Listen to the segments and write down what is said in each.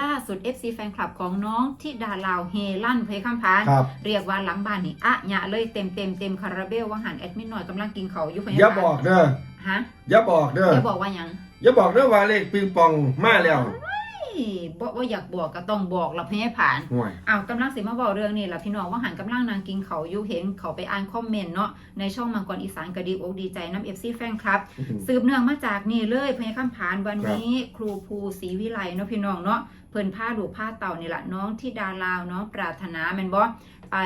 ล่าสุด FC แฟนคลับของน้องที่ดาลาวเฮลั่นเพยคำพาน ครับเรียกว่าหลังบ้านนี่อะหยะเลยเต็มเต็มเต็มคาราเบลว่าหันแอดมินหน่อยกำลังกินเขาวอยู่พยาอย่าบาลบอกเด้อฮะอย่าบอกเด้ออย่าบอกว่าหยังอย่าบอกเด้อว่าเลขปิงปองมาแล้วเอ้ยบอกว่าอยากบอกก็ต้องบอกละพยาผ่าน ห่วย อ้าวกำลังสิมาบอกเรื่องนี้ล่ะพี่น้องว่าหันกำลังนางกินเขาวอยู่เห็นเขาไปอ่านคอมเมนต์เนาะในช่องมังกรอีสานกระดีอกดีใจน้ำเอฟซีแฟนคลับ สืบเนื่องมาจากนี่เลยพญาคำผานวันนี้ครูภูศรีวิไลเนาะพี่น้องเนาะ เพิ่นผ้าดูกผ้าเต่านี่แหละน้องที่ดาลาวน้องปรารถนาแม่นบ่ไป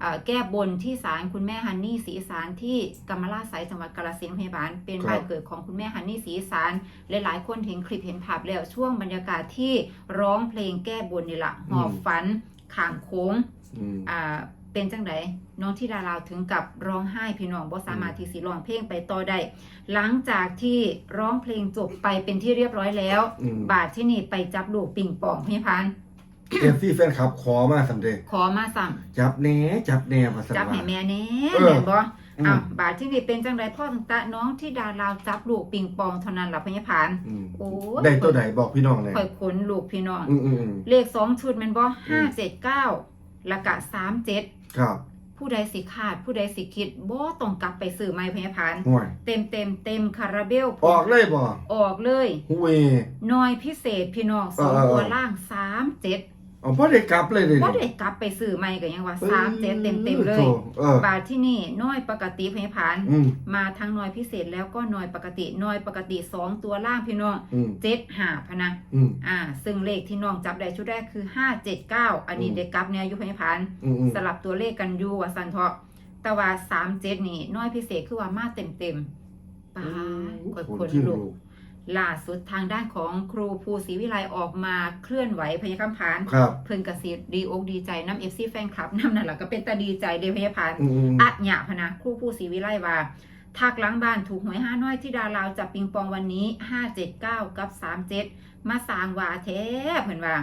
เอ่อแก้บนที่ศาลคุณแม่ฮันนี่ศรีอีสานที่กำมะลาไสยจังหวัดกาฬสินธุ์พยาบาลเป็นครับบ้านเกิดของคุณแม่ฮันนี่ศรีอีสานหลายๆ คนเห็นคลิปเห็นภาพแล้วช่วงบรรยากาศที่ร้องเพลงแก้บนนี่แหละหอบฝันขางโค้งอืมอ่า เป็นจังไดน้องที่ดาราถึงกับร้องไห้พี่น้องบ่สามารถที่สิร้องเพลงไปต่อได้หลังจากที่ร้องเพลงจบไปเป็นที่เรียบร้อยแล้ว อืม บาทที่นี่ไปจับลูกปิงปองพี่พันธุ์เอฟซีแฟนคลับขอมาสำเร็จขอมาสั่ง จับแหน่จับแหน่ภาษาจับให้แม่แน่เออ แม่นบ่อือ้ามวบาทที่นี่เป็นจังไดพ่อถึงตาน้องที่ดาราจับลูกปิงปองเท่านั้นล่ะพี่พันธุ์ อืมโอ้ย ได้ตัวใดบอกพี่น้องเลยค่อยขนลูกพี่น้อง อืมอืมอืม เลขสองชุดแม่นบ่ห้าเจ็ดเก้า แล้วก็สามเจ็ดครับ ผู้ใดสิขาด ผู้ใดสิคิดบ่ต้องกลับไปซื้อไม้พยาพานห่วย เต็มเต็มเต็มคาราเบลออกเลยบ่ออกเลยหุยน้อยพิเศษพี่น้องสองเออเออ ตัวล่างสามเจ็ด เอาพ่อได้กลับเลยเลยบ่ได้กลับไปซื้อไม้ก็ยังว่าสามเจ็ดเต็มเต็มเลยโถ่เออบาทที่นี่น้อยปกติพยาพานอืมมาทั้งน้อยพิเศษแล้วก็น้อยปกติน้อยปกติสองตัวล่างพี่น้องอืมเจ็ดหาพะนะอืมอ่า ซึ่งเลขที่น้องจับได้ชุดแรกคือห้าเจ็ดเก้าอันนี้อืมเด็กกลับเนี่ยอยู่พยาพานอืมอืมสลับตัวเลขกันอยู่ว่าสันเถาะแต่ว่าสามเจ็ดนี่น้อยพิเศษคือว่ามาเต็มเต็มๆป้าคอยโอ้คนขี้ลูลูกก ล่าสุดทางด้านของครูภูศรีวิไลออกมาเคลื่อนไหวพยาคำพานครับ เพิ่นกสิดีอกดีใจน้ำเอฟซีแฟนคลับน้ำนั่นแหละก็เป็นตาดีใจเดพยาพานอืมอืมอะหยะพะนะครูภูศรีวิไลว่าทักหล้างบ้านถูกหวยห้าน้อยที่ดาลาวจับปิงปองวันนี้ห้าเจ็ดเก้ากับสามเจ็ดมาสร้างว่าแท้เพิ่นว่า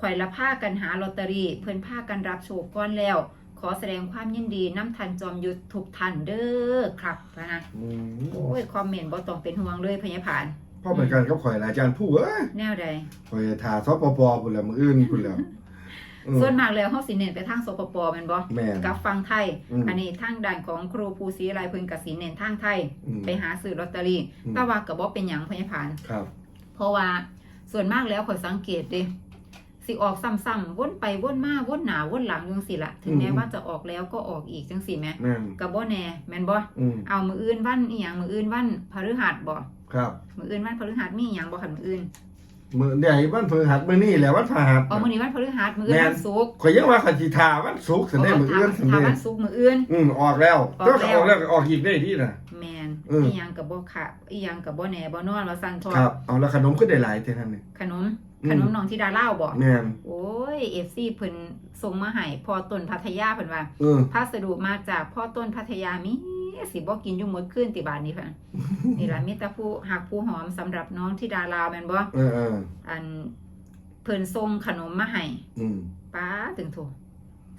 ข่อยละผ้ากันหาลอตเตอรี่เพิ่นผ้ากันรับโชคก้อนแล้ว ขอแสดงความยินดีน้ำทันจอมยุทธทุกท่านเด้อครับนะ อืมโอ้ยคอมเมนต์บ่ต้องเป็นห่วงเลยพยาผาน พ่อเหมือนกันกับข่อยหลายอาจารย์ผู้เอ้ยแนวใดข่อยถ่าซอปปพุ่นแหล้วมืออื่นพุ่นแหล้วอืมส่วนมากแล้วเฮาสิเน้นไปทางสปปแม่นบ่แม่น กับฟังไทย อืมอันนี้ทางด้านของครูภูศรีไรเพิ่นก็สิเน้นทางไทย อืมไปหาซื้อลอตเตอรี่ อืม แต่ว่าก็บ่เป็นหยังพยาผาน ครับ เพราะว่าส่วนมากแล้วข่อยสังเกตเด้สิออกซ้ำๆวนไปวนมาวนหน้าวนหลังจังซี่ล่ะถึงแม้ว่าจะออกแล้วก็ออกอีกจังซี่แหมแม่นก็บ่แน่แม่นบ่อืมเอามืออื่นวันอีหยังมืออื่นวันพฤหัสบ่ ครับมืออื่นวันพฤหัสมีอีหยังบ่คันมืออื่นมือใหญ่วันพฤหัสมื้อนี้แหละวันพฤหัสอ๋อมื้อนี้วันพฤหัสมื้ออื่นแม่นวันศุกร์ข่อยยังว่าข่อยสิถ่าวันศุกร์สันได้มื้ออื่นสันถ้าได้วันศุกร์มื้ออื่นอืมออกแล้วออกก็แล้วออกแล้วก็ออกอีกได้ที่น่ะแม่นอืมอีหยังก็บ่ค่ะอีหยังก็บ่แน่บ่นอนว่าซั่นทอครับเอาแล้วขนมก็ได้หลายเท่านั้นนี่ขนมอืมขนมน้องธิดาเล่าวบ่แม่นโอ้ย FC เพิ่นส่งมาให้พ่อต้นพัทยาเพิ่นว่าเออพัสดุมาจากพ่อต้นพัทยามี สิบ่กินอยู่หมดคืนติบาดนี้ค่ะนี่ล่ะมีแต่ผู้หักผู้หอมสำหรับน้องธิดาลาวแม่นบ่เออเอออันเพิ่นส่งขนมมาให้อืมป้าถึงโถ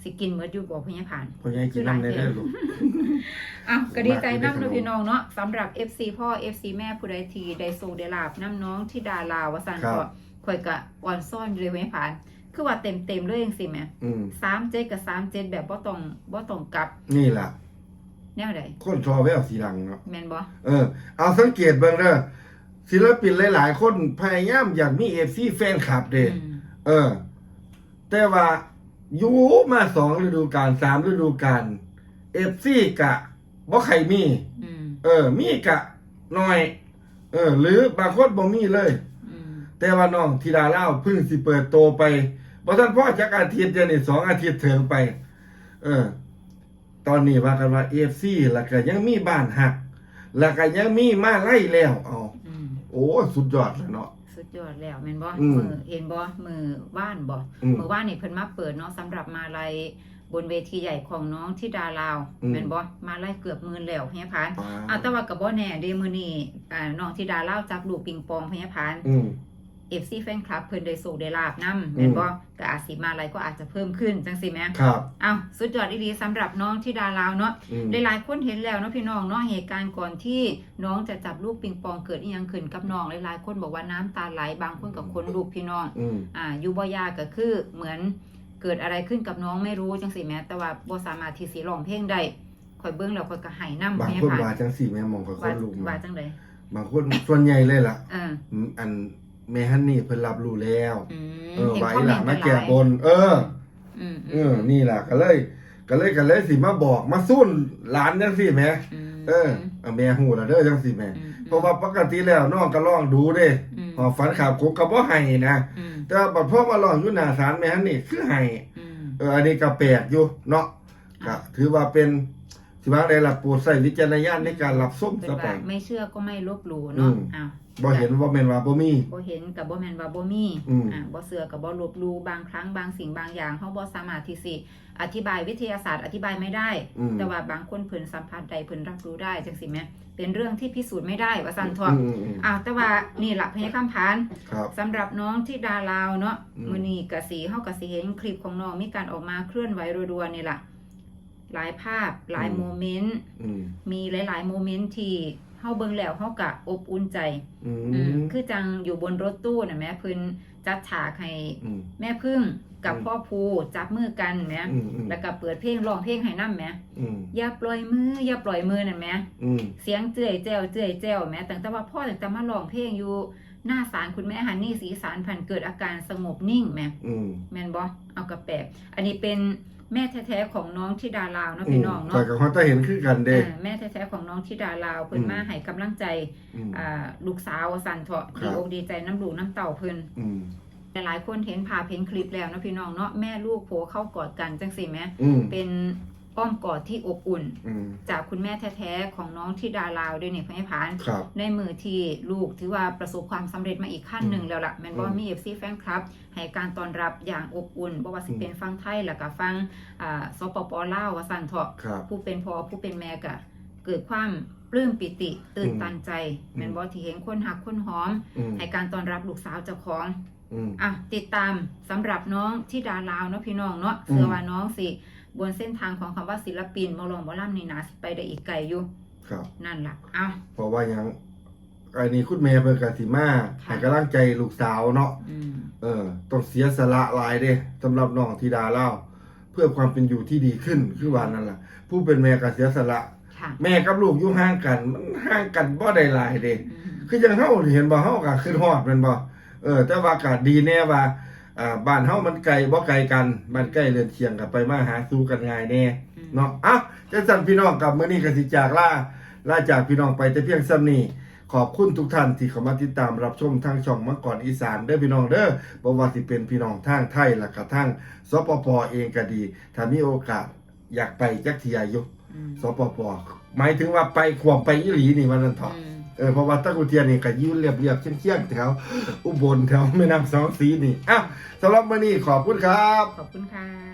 สิกินเมื่ออยู่บ่พญาผ่านพ่อใหญ่กินน้ำได้ได้ลูกอ้าวก็ดีใจมากนำเลยเนาะพี่น้องเนาะสำหรับ FC พ่อ FC แม่ผู้ใดทีได้ส่งได้ลาบน้ำน้องที่ดาลาวว่าซั่นครับก็ข่อยก็อ่อนซ่อนเลยพญาผ่าน คือว่าเต็มๆเลยจังซี่แหมอืม37กับ37แบบบ่ต้องบ่ต้องกลับ นี่ล่ะ แนวใดคนทอแววสีหลังเนาะแม่นบ่เออ เอาสังเกตเบิ่งเด้อศิลปินหลาย ๆ คนพยายามอยากมี FC แฟนคลับเด้อืมเออ แต่ว่าอยู่มาสองฤดูกาลสามฤดูกาล FC กะบ่ใครมีอืมเออ มีกะน้อย เออ หรือบางคนบ่มีเลยอืมแต่ว่าน้องธิดาเล่าเพิ่งสิเปิดโตไปบ่ทันพ่อจักอาทิตย์เดียวนี่สองอาทิตย์เถิงไป เออ ตอนนี้ว่ากันว่า AFC แล้วก็ยังมีบ้านหัก แล้วก็ยังมีมาไล่แล้วเอาอืมโอ้สุดยอดแล้วเนาะ สุดยอดแล้วแม่นบ่อืมมือเห็นบ่มือว่านบ่อืมมือว่านนี่เพิ่นมาเปิดเนาะสำหรับมาลัยบนเวทีใหญ่ของน้องที่ดาลาวอืม แม่นบ่มาลัยเกือบหมื่นแล้วพญาพานอ่าอะแต่ว่าก็บ่แน่เดมื้อนี้อ่าน้องที่ดาลาวจับลูกปิงปองพญาพาน อืม FC แฟนคลับเพิ่นได้โศกได้ลาบนำแม่นบ่ก็อาจสิมาอะไรก็อาจจะเพิ่มขึ้นจังซี่แหมครับอ้าวสุดยอดอีหลีสำหรับน้องที่ดาลาวเนาะอืมหลายๆคนเห็นแล้วเนาะพี่น้องเนาะเหตุการณ์ก่อนที่น้องจะจับลูกปิงปองเกิดอีหยังขึ้นกับน้องหลายๆคนบอกว่าน้ำตาไหลบางคนกับคนลูกพี่น้องอืมอ่าอยู่บ่ยากก็คือเหมือนเกิดอะไรขึ้นกับน้องไม่รู้จังสิแม้แต่ว่าบ่สามารถที่สิร้องเพลงได้ข่อยเบิ่งแล้วข่อยก็ให้นำบางให้คนผ่านว่าจังสี่แม่มองกับคว่านลูกว่ามาจังได๋บางคนส่วนใหญ่เลยล่ะเอออืมอัน แม่ฮันนี่เพิ่นรับรู้แล้วอืมเออเห็นไว้คอมเมล่ะนต์มากันหแก้ลายบน เออ อืมเออนี่ล่ะก็เลย ก็เลยก็เลยสิมาบอกมาสู้หลานจังสี่แหม่มเออเอาแม่ฮู้แล้วเด้อจังสี่แหม่อืมเพราะว่าปกติแล้วน้องก็ร้องดูเด้อืมหอฝันขาบคุกก็บ่ให้นะอืมแต่บัดพอมาร้องอยู่หน้าศาลแม่ฮันนี่คือให้ อืม เอออันนี้ก็แปลกอยู่เนาะก็ถือว่าเป็น สิว่าได้รับโปรดใช้วิจารณญาณในการรับส้มเป็นซะไป ว่าไม่เชื่อก็ไม่ลบหลู่อืเนาะมอ้าวบ่เห็นว่าแม่นว่าบ่มี บ่เห็นกับบ่แม่นว่าบ่มีอืม อ่าบ่เสือกับบ่ลบหลู่บางครั้งบางสิ่งบางอย่างเฮาบ่สามารถที่สิอธิบายวิทยาศาสตร์อธิบายไม่ได้ อืมแต่ว่าบางคนเพิ่นสัมผัสได้เพิ่นรับรู้ได้จังซี่แหมเป็นเรื่องที่พิสูจน์ไม่ได้ว่าซั่นทอะอืมอืมอ้าวแต่ว่านี่ล่ะพยาคำพาน ครับ สำหรับน้องที่ดาลาวเนาะอืม มื้อนี้ก็สิเฮาก็สิเห็นคลิปของน้องมีการออกมาเคลื่อนไหวรัวๆนี่ล่ะ หลายภาพหลายโมเมนต์อืมมีหลาย ๆ โมเมนต์ที่เฮาเบิ่งแล้วเฮาก็อบอุ่นใจอือืมมคือจังอยู่บนรถตู้น่ะแม่เพิ่นจัดฉากให้อืมแม่พึ่งกับอืมพ่อภูจับมือกันแหมอืมอืมแล้วก็เปิดเพลงร้องเพลงให้นำแหมอืมอย่าปล่อยมืออย่าปล่อยมือนั่นแหมอืมเสียงเจื่อยแจ้วเจื่อยแจ้วแหมตั้งแต่ว่าพ่อตั้งแต่มาร้องเพลงอยู่ หน้าศาลคุณแม่ฮันนี่สีสารพันเกิดอาการสงบนิ่งแหมอืมแม่นบ่เอากระแปลกอันนี้เป็นแม่แท้ๆของน้องที่ดาลาวเนาะอืพี่มน้องแต่เนาะกับเขาจะเห็นคือกันเด้อ่าแม่แท้ๆของน้องที่ดาลาวเพิ่นอืมมาให้กำลังใจอืมอ่าลูกสาวสันเถาะครับดีอกดีใจน้ำลูกน้ำเต่าเพิ่นอืมหลายๆคนเห็นภาพเห็นคลิปแล้วเนาะพี่น้องเนาะแม่ลูกโผเข้ากอดกันจังสิแม่อืมเป็น อ้อมกอดที่อบอุ่น อืม จากคุณแม่แท้ๆของน้องที่ดาลาวด้วยเนี่ยพยาพานครับ ในมือที่ลูกถือว่าประสบความสำเร็จมาอีกขั้นหนึ่งแล้วล่ะแมนบออืมมีเอฟซีแฟนคลับให้การต้อนรับอย่างอบอุ่นบ่ว่าสิอืมเป็นฟังไทยแล้วก็ฟังอ่าสปปลาวว่าสั่นเถาะครับผู้เป็นพ่อผู้เป็นแม่ก็เกิดความปลื้มปิติตื่นตันใจ อืม แมนบอที่เห็นคนหักคนหอม อืม ให้การต้อนรับลูกสาวเจ้าของ อืมอะติดตามสำหรับน้องที่ดาลาวเนาะพี่น้องเนาะอืมเชื่อว่าน้องสิบนเส้นทางของคำว่าศิลปินหมอลองหมอล่ำนี่นะสิไปได้อีกไกลอยู่ครับนั่นล่ะเอ้าเพราะว่าหยังอันนี้คุณแม่เพิ่นก็สิมาค่ะให้กำลังใจลูกสาวเนาะอืมเออต้องเสียสละหลายเด้สำหรับน้องธิดาเล่า เพื่อความเป็นอยู่ที่ดีขึ้นคือว่านั่นล่ะผู้เป็นแม่ก็เสียสละค่ะแม่กับลูกอยู่ห่างกันมันห่างกันบ่ได้หลายเด้อืมคือจังเฮานี่เห็นบ่เฮาก็ขึ้นฮอดแม่นบ่ เออ แต่ว่าก็ดีแน่ว่าอ่าบ้านเฮามันไกลบ่ไกลกันบ้านใกล้เรือนเคียงก็ไปมาหาสู่กันง่ายแน่อืมเนาะอะจังซั่นพี่น้องกับมื้อนี้ก็สิจากลาลาจากพี่น้องไปแต่เพียงส่ำนี้ขอบคุณทุกท่านที่เข้ามาติดตามรับชมทางช่องมังกรอีสานเด้อพี่น้องเด้อบ่ว่าสิเป็นพี่น้องทางไทยและก็ทางสปปเองก็ดี ถ้ามีโอกาสอยากไปจักเที่ยอยู่อืมสปปหมายถึงว่าไปควมไปอีหลีนี่ว่านั่นเถาะ อืม เออเพราะว่าตะกุเทียนนี่ก็ยืนเรียบๆเชียงๆแถวอุบลแถวแม่น้ำสองสีนี่อ้าวสำหรับวันนี้ขอบคุณครับ ขอบคุณค่ะ